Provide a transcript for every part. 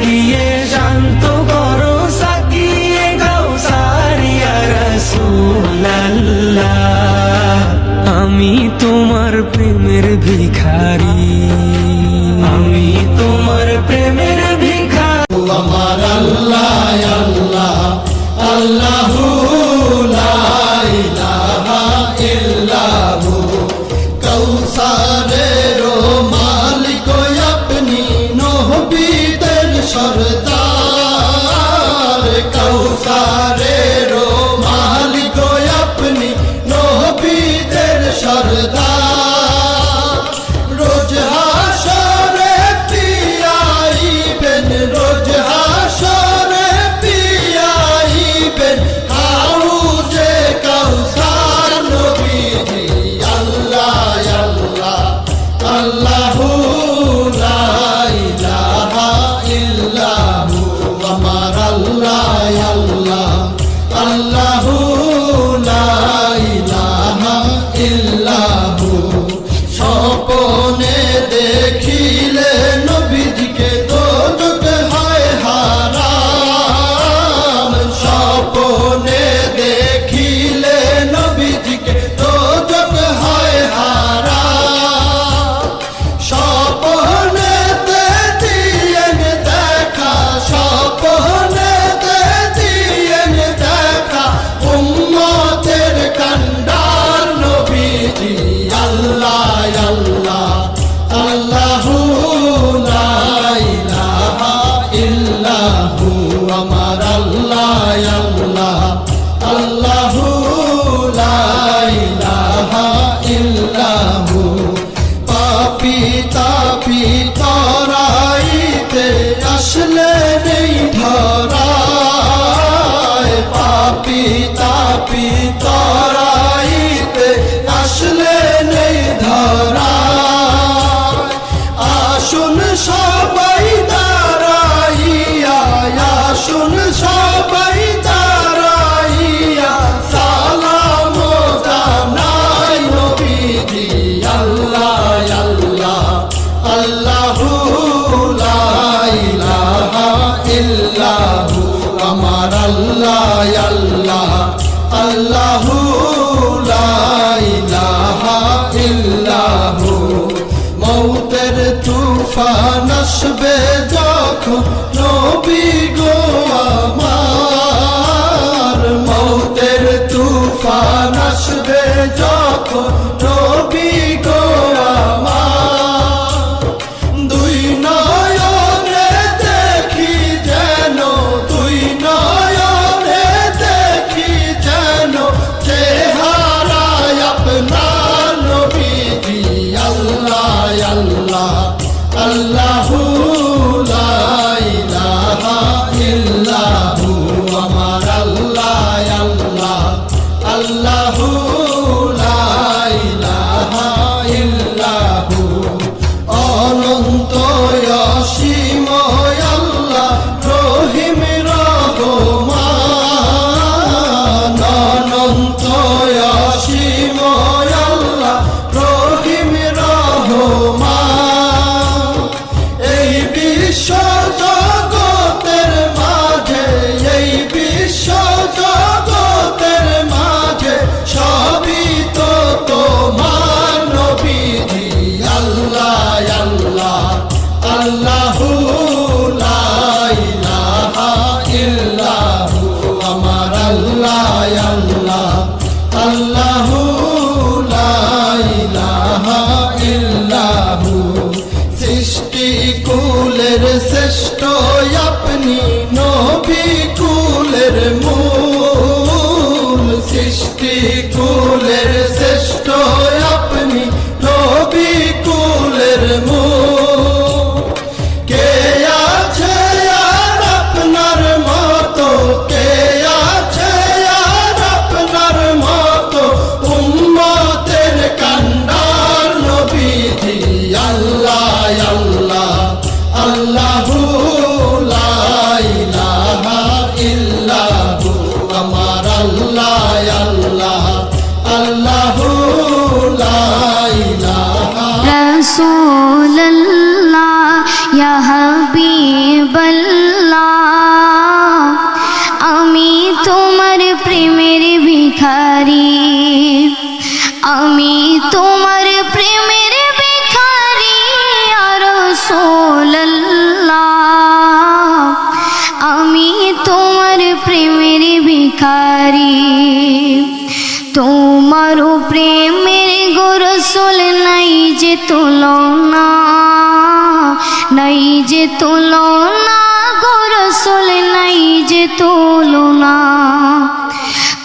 দিয়ে শান্ত করো সাকিয়ে গাও সারিয়া রসুল্লাহ আমি তোমার প্রেমের ভিখারি। को আল্লাহু আমার আল্লাহ আল্লাহ, আল্লাহু লা ইলাহা ইল্লাহু। পাপি তাপি তরাইতে আসলে নেই ধরায়। পাপি তাপি তরাইতে মৌতের তুফান আসবে যখন amor. ভিখারি, আমি তোমার প্রেমের বেখারি আর আমি তোমার প্রেমের ভিখারি, তোমার প্রেমের গোরসল নাই যে তুলনা, নাই যে তুলনা, গোরসল নাই যে তুলনা।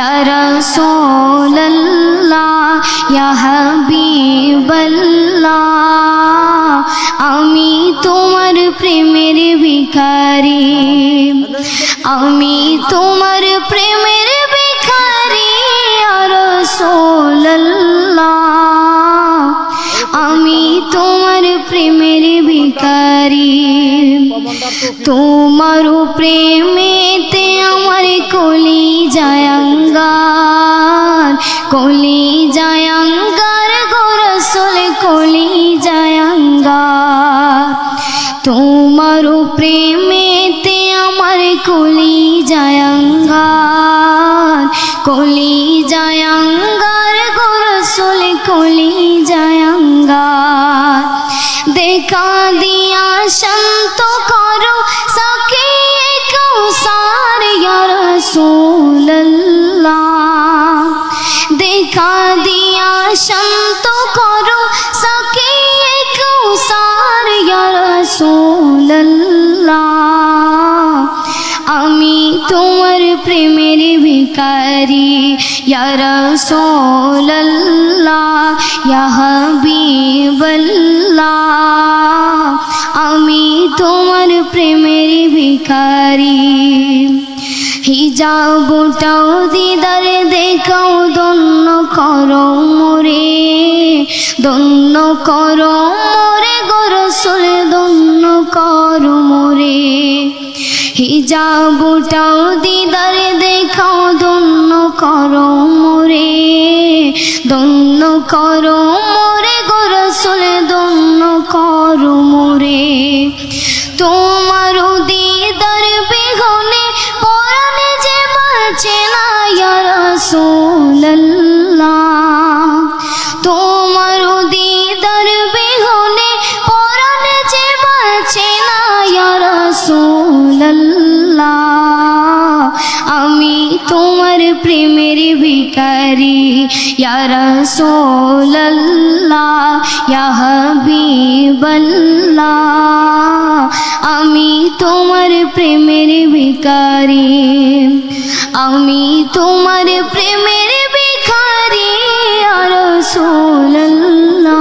ইয়া রাসূলুল্লাহ ইয়া হাবিবাল্লাহ আমি তোমার প্রেমের ভিখারি। আমি তোমার প্রেমের ভিখারি, ইয়া রাসূলুল্লাহ আমি তোমার প্রেমের ভিখারি। তোমার প্রেমেতে আমার কলি জায়াঙ্গার কলি জায়াঙ্গার গোরসল কলি জায়াঙ্গার তোমার প্রেমেতে তোমার প্রেমের ভিখারি, ইয়া রাসূলুল্লাহ, ইয়া হাবিবাল্লাহ। আমি তোমার প্রেমের ভিখারি। হিজাবটাও দিদার দেখাও দন্য করো মোরে দন্য করো মোরে গরসুল দন্য করো মোরে। হিজাবটাও দিদার দেখাও দন্য করো মোরে দন্য করো মোরে গরসুল ইয়া রাসূলুল্লাহ ইয়া হাবিবাল্লাহ আমি তোমার প্রেমের ভিখারি। আমি তোমার প্রেমের ভিখারি রাসূলুল্লাহ।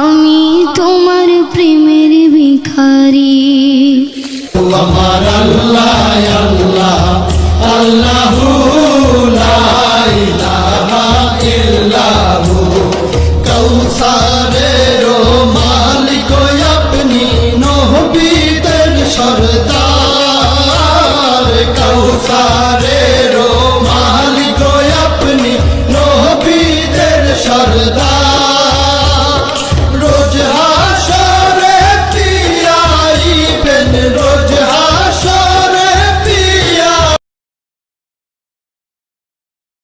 আমি তোমার প্রেমের ভিখারি। আমার আল্লাহ